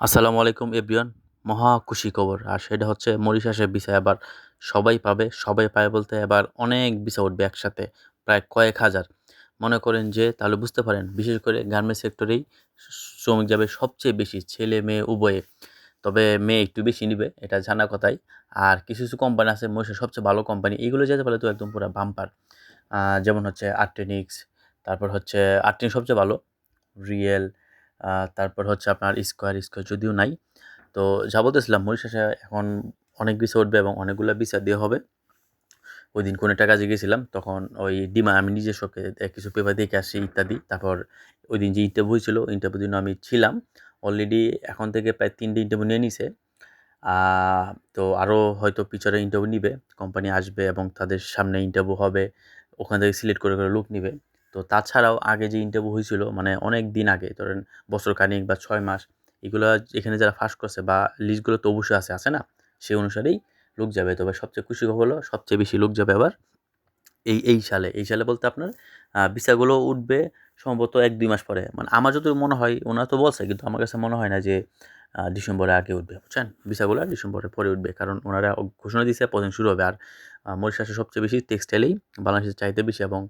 আসসালামু আলাইকুম এভরিওয়ান। মহা খুশি খবর। আর সেটা হচ্ছে মরিশাসের ভিসা এবার সবাই পাবে সবাই পাবে বলতে এবার অনেক ভিসা উঠবে একসাথে, প্রায় কয়েক হাজার। মনে করেন যে, তাহলে বুঝতে পারেন, বিশেষ করে গার্মেন্টস সেক্টরেই শ্রমিক যাবে সবচেয়ে বেশি, ছেলে, মেয়ে, উভয়ে। তবে মেয়ে একটু বেশি নিবে, এটা জানা কথাই। আর কিছু কিছু কোম্পানি আছে মরিশার সবচেয়ে ভালো কোম্পানি এইগুলো যেতে পারলে তো একদম পুরো বাম্পার যেমন হচ্ছে আর্টেনিক্স তারপর হচ্ছে আর্টেনিক্স সবচেয়ে ভালো রিয়েল তারপর হচ্ছে আপনার স্কোয়ার স্কোয়ার যদিও নাই। তো যা বলতেছিলাম মরিশাসে এখন অনেক বিষয় উঠবে এবং অনেকগুলো ভিসা দেওয়া হবে। ওই দিন কোনো টাকা গেছিলাম, তখন ওই ডিমা আমি নিজের নিজস্বকে কিছু পেপার দেখে আসি, ইত্যাদি। তারপর ওই দিন যে ইন্টারভিউ ছিল ইন্টারভিউ দিন আমি ছিলাম। অলরেডি এখন থেকে প্রায় তিনটে ইন্টারভিউ নিয়ে নিছে। তো আরও হয়তো পিছনে ইন্টারভিউ নিবে কোম্পানি আসবে এবং তাদের সামনে ইন্টারভিউ হবে। ওখান থেকে সিলেক্ট করে করে লোক নিবে। তো তাছাড়াও আগে যে ইন্টারভিউ হয়েছিল মানে অনেক দিন আগে, ধরেন বছর খানিক বা ছয় মাস, এগুলো এখানে যারা ফার্স্ট করছে বা লিস্টগুলো তো অবশ্যই আছে আছে না? সেই অনুসারেই লোক যাবে। তবে সবচেয়ে খুশি হলো, সবচেয়ে বেশি লোক যাবে আবার এই এই সালে। এই সালে বলতে আপনার ভিসাগুলো উঠবে সম্ভবত এক, দুই মাস পরে। মানে আমার যত মনে হয়, ওনারা তো বলছে, কিন্তু আমার কাছে মনে হয় না যে ডিসেম্বরে আগে উঠবে, বুঝছেন? ভিসাগুলো ডিসেম্বরে পরে উঠবে, কারণ ওনারা ঘোষণা দিয়েছে প্রদিন শুরু হবে। আর মরিশাসে সবচেয়ে বেশি টেক্সটাইলেই বাংলাদেশের চাহিদা বেশি এবং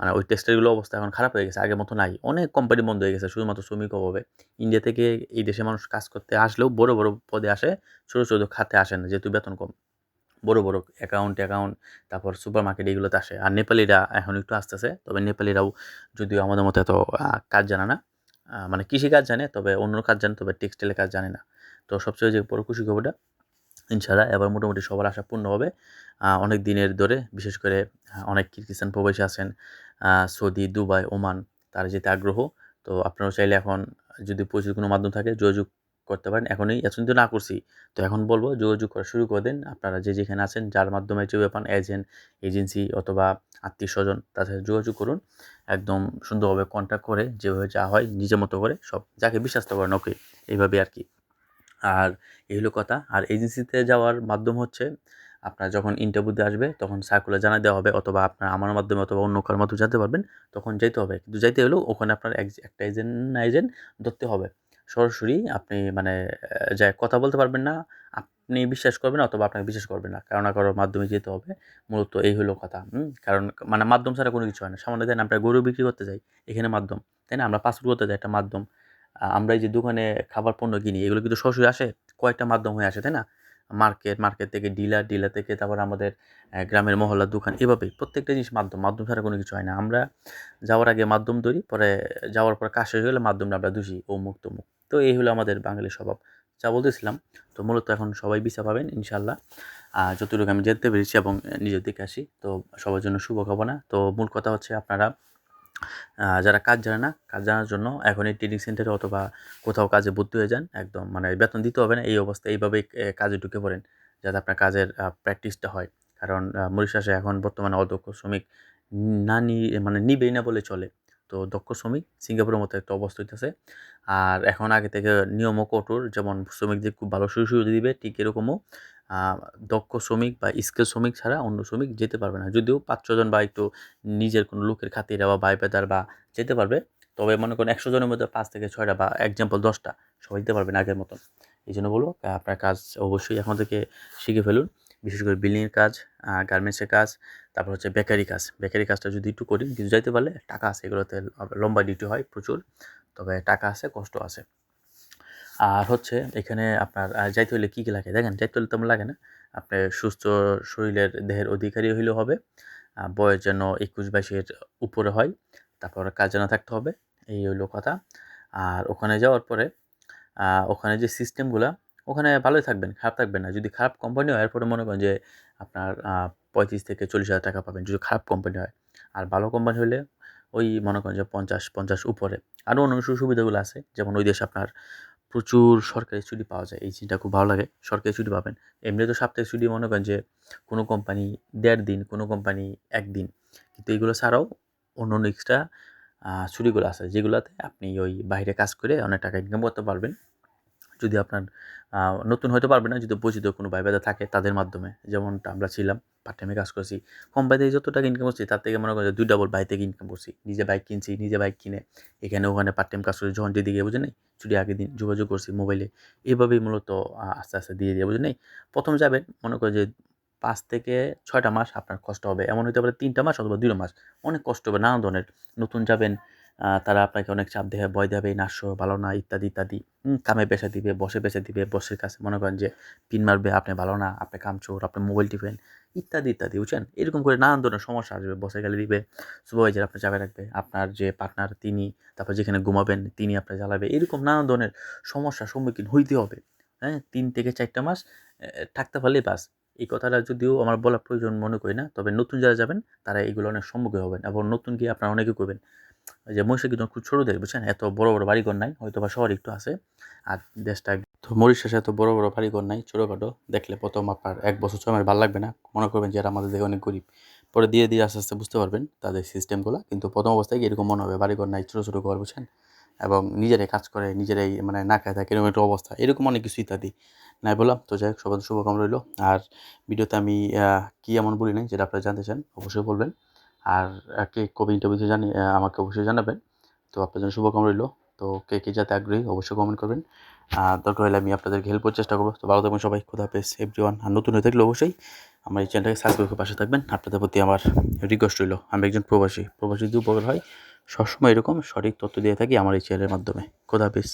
মানে ওই টেক্সটাইলগুলো অবস্থা এখন খারাপ হয়ে গেছে, আগের মতো নাই। অনেক কোম্পানি বন্ধ হয়ে গেছে, শুধুমাত্র শ্রমিক অভাবে। ইন্ডিয়া থেকে এই দেশে মানুষ কাজ করতে আসলেও বড় বড় পদে আসে, ছোটো ছোটো খাতে আসে না, যেহেতু বেতন কম। বড় বড় অ্যাকাউন্ট অ্যাকাউন্ট তারপর সুপার মার্কেট এগুলোতে আসে। আর নেপালিরা এখন একটু আসতেছে, তবে নেপালিরাও যদিও আমাদের মতো এত কাজ জানে না মানে কৃষিকাজ জানে, তবে অন্য কাজ জানে, তবে টেক্সটাইলের কাজ জানে না। তো সবচেয়ে যে বড় খুশি খবরটা ইনশাল্লাহ এবার মোটামুটি সবার আশা পূর্ণ হবে। অনেক দিনের ধরে বিশেষ করে অনেক কিরগিস্তান প্রবাসী আছেন সৌদি, দুবাই, ওমান, তারা যেতে আগ্রহ। তো আপনারাও চাইলে এখন যদি পরিচিত কোনো মাধ্যম থাকে, যোগাযোগ করতে পারেন। এখনই এতদিন তো না করছি। তো এখন বলব, যোগাযোগ করা শুরু করে দিন। আপনারা যে যেখানে আছেন, যার মাধ্যমে চেয়ে পান এজেন্ট, এজেন্সি অথবা আত্মীয় স্বজন, তার সাথে যোগাযোগ করুন। একদম সুন্দরভাবে কন্ট্যাক্ট করে, যেভাবে যা হয়, নিজের মতো করে সব, যাকে বিশ্বাস করেন, ওকে। এইভাবে আর কি। আর এই হলো কথা। আর এজেন্সিতে যাওয়ার মাধ্যম হচ্ছে, আপনার যখন ইন্টারভিউতে আসবে, তখন সার্কুলার জানা দেওয়া হবে, অথবা আপনার আমার মাধ্যমে অথবা অন্য কারোর মাধ্যমে জানতে পারবেন, তখন যেতে হবে। কিন্তু যাইতে হলেও ওখানে আপনার একটা এজেন্ট না এজেন্ট ধরতে হবে। সরাসরি আপনি মানে যা কথা বলতে পারবেন না, আপনি বিশ্বাস করবেন অথবা আপনাকে বিশ্বাস করবেন না। কারণ কারোর মাধ্যমে যেতে হবে। মূলত এই হলো কথা কারণ মানে মাধ্যম ছাড়া কোনো কিছু হয় না। সামান্য দেন আমরা গরু বিক্রি করতে যাই, এখানে মাধ্যম, তাই না? আমরা পাসপোর্ট করতে যাই, একটা মাধ্যম। আমরা এই যে দোকানে খাবার পণ্য কিনি, এগুলো কিন্তু সরাসরি আসে, কয়েকটা মাধ্যম হয়ে আসে, তাই না? মার্কেট মার্কেট থেকে ডিলার ডিলার থেকে তারপর আমাদের গ্রামের মহল্লার দোকান, এভাবেই প্রত্যেকটা জিনিস মাধ্যম মাধ্যম ছাড়া কোনো কিছু হয় না। আমরা যাওয়ার আগে মাধ্যম তৈরি পরে যাওয়ার পর কাজ শেষ হলে মাধ্যমটা আমরা দোষী ও মুক্ত মুখ তো এই হলো আমাদের বাঙালির স্বভাব। যা বলতেছিলাম, তো মূলত এখন সবাই ভিসা পাবেন ইনশাল্লাহ যতটুকু আমি যেতে পেরেছি এবং নিজের দিকে আসি, তো সবার জন্য শুভকামনা। তো মূল কথা হচ্ছে আপনারা যারা কাজ জানে না, কাজ জানার জন্য এখন এই ট্রেনিং সেন্টারে অথবা কোথাও কাজে ভর্তি হয়ে যান, একদম মানে বেতন দিতে হবে না, এই অবস্থায় এইভাবেই কাজে ঢুকে পড়েন, যাতে আপনার কাজের প্র্যাকটিসটা হয়। কারণ মরিশাসে এখন বর্তমানে অদক্ষ শ্রমিক না নি মানে নিবেই না বলে চলে। তো দক্ষ শ্রমিক, সিঙ্গাপুরের মতো একটা অবস্থা হইতেছে। আর এখন আগে থেকে নিয়মও কঠোর, যেমন শ্রমিকদের খুব ভালো সুযোগ দিবে, ঠিক এরকমও। দক্ষ শ্রমিক বা স্কিল শ্রমিক ছাড়া অন্য শ্রমিক যেতে পারবে না। যদিও পাঁচ ছজন বা একটু নিজের কোনো লোকের খাতিরে বা বাই পেদার বা যেতে পারবে, তবে মনে করেন একশো জনের মধ্যে পাঁচ থেকে ছয়টা বা এক্সাম্পল দশটা সবাই দিতে পারবেন আগের মতন। এই জন্য বলব আপনার কাজ অবশ্যই এখন থেকে শিখে ফেলুন। বিশেষ করে বিল্ডিংয়ের কাজ গার্মেন্টসের কাজ, তারপর হচ্ছে বেকারি কাজ। বেকারি কাজটা যদি একটু করি, কিন্তু যাইতে পারলে টাকা আছে। এগুলোতে লম্বা ডিউটি হয় প্রচুর, তবে টাকা আছে, কষ্ট আছে। আর হচ্ছে এখানে আপনার যাইতে হলে কী কী লাগে? দেখেন, যাইতে হলে তেমন লাগে না। আপনার সুস্থ শরীরের দেহের অধিকারী হইলেও হবে বয়স যেন একুশ বাইশের উপরে হয়, তারপর কাজ জানা থাকতে হবে, এই হইল কথা। আর ওখানে যাওয়ার পরে ওখানে যে সিস্টেমগুলো ওখানে ভালোই থাকবেন, খারাপ থাকবেন না। যদি খারাপ কোম্পানি হয়, এরপরে মনে করেন যে আপনার পঁয়ত্রিশ থেকে চল্লিশ হাজার টাকা পাবেন। যদি খারাপ কোম্পানি হয়, আর ভালো কোম্পানি হলে ওই মনে করেন যে পঞ্চাশ পঞ্চাশ উপরে। আরও অন্য সুবিধাগুলো আছে, যেমন ওই দেশে আপনার প্রচুর সরকারি ছুটি পাওয়া যায়, এই জিনিসটা খুব ভালো লাগে, সরকারি ছুটি পাবেন। এমনি তো সাপ্তাহিক ছুটি মনে করেন যে, কোনো কোম্পানি দেড় দিন, কোনো কোম্পানি একদিন। কিন্তু এইগুলো ছাড়াও অন্য অন্য এক্সট্রা ছুটিগুলো আছে, যেগুলোতে আপনি ওই বাইরে কাজ করে অনেক টাকা ইনকাম করতে পারবেন। যদি আপনার নতুন হতে পারবে না, যদি পরিচিত কোনো ভাই বেদা থাকে তাদের মাধ্যমে, যেমনটা আমরা ছিলাম পার্ট টাইমে কাজ করছি। কম থেকে যত টাকা ইনকাম করছি, তার থেকে মনে করেন দুই ডাবল বাই থেকে ইনকাম করছি। নিজে বাইক কিনছি, নিজে বাইক কিনে, এখানে ওখানে পার্ট টাইম কাজ করছি যখন যেদিকে বুঝে নেই? ছুটি আগের দিন যোগাযোগ করছি মোবাইলে এইভাবেই মূলত আস্তে আস্তে দিয়ে দিয়ে বুঝে নেই? প্রথম যাবেন, মনে করেন যে পাঁচ থেকে ছয়টা মাস আপনার কষ্ট হবে। এমন হতে পারে তিনটা মাস অথবা দুটো মাস। অনেক কষ্ট হবে, নানা ধরনের। নতুন যাবেন তারা আপনাকে অনেক চাপ দেবে, ভয় দেবে নাশো ভালো না, ইত্যাদি ইত্যাদি। কামে পেশা দিবে, বসে পেশা দিবে, বসের কাছে মনে করেন যে পিন মারবে, আপনি ভালো না, আপনি কাম কামচোর, আপনি মোবাইল টিপেন, ইত্যাদি ইত্যাদি, বুঝছেন? এরকম করে নানান ধরনের সমস্যা আসবে, বসে গেলে দিবে সুপারভাইজার আপনার চাপে রাখবে আপনার যে পার্টনার তিনি, তারপর যেখানে ঘুমাবেন, তিনি আপনার জ্বালাবে, এরকম নানান ধরনের সমস্যার সম্মুখীন হইতে হবে হ্যাঁ? তিন থেকে চারটা মাস থাকতে পারলেই বাস। এই কথাটা যদিও আমার বলা প্রয়োজন মনে করি না, তবে নতুন যারা যাবেন, তারা এগুলো অনেক সম্মুখীন হবেন এবং নতুন গিয়ে আপনারা অনেকে করবেন। যে মহিষা কিন্তু খুব ছোটো দেশ, বুঝছেন? এত বড় বড় বাড়িঘর নাই হয়তো বা শহর একটু আছে। আর দেশটা তো মরিশাসে এত বড় বড় বাড়িঘর নাই, ছোটোখাটো। দেখলে প্রথম আপনার এক বছর ছয় মাস ভালো লাগবে না। মনে করবেন যে এরা আমাদের দেখে অনেক গরিব। পরে ধীরে ধীরে আস্তে আস্তে বুঝতে পারবেন তাদের সিস্টেমগুলো কিন্তু প্রথম অবস্থায় এরকম মনে হবে, বাড়িঘর নাই, ছোটো ছোটো ঘর, বুঝছেন? এবং নিজেরাই কাজ করে, নিজেরাই মানে না খায় থাকে, এরকম একটা অবস্থা। এরকম অনেক কিছু ইত্যাদি। নাই বললাম, তো যাই হোক সবার শুভকামনা রইল। আর ভিডিওতে আমি কী এমন বলি নাই, যেটা আপনারা জানতে চান, অবশ্যই বলবেন। আর কে কবে ইন্টারভিউতে জানি আমাকে অবশ্যই জানাবেন। তো আপনার জন্য শুভকামনা রইল। তো কে কে যাতে আগ্রহী, অবশ্যই কমেন্ট করবেন। দরকার হলে আমি আপনাদেরকে হেল্প করার চেষ্টা করব। তো ভালো থাকবেন সবাই। খোদা হাফেজ এভরি ওয়ান আর নতুন হয়ে থাকলে অবশ্যই আমার এই চ্যানেলটাকে সাবস্ক্রাইব করে পাশে থাকবেন। আপনাদের প্রতি আমার রিকোয়েস্ট রইল। আমি একজন প্রবাসী। প্রবাসী যদি উপকার হয়। সবসময় এরকম সঠিক তথ্য দিয়ে থাকি আমার এই চ্যানেলের মাধ্যমে। খোদা হাফেজ।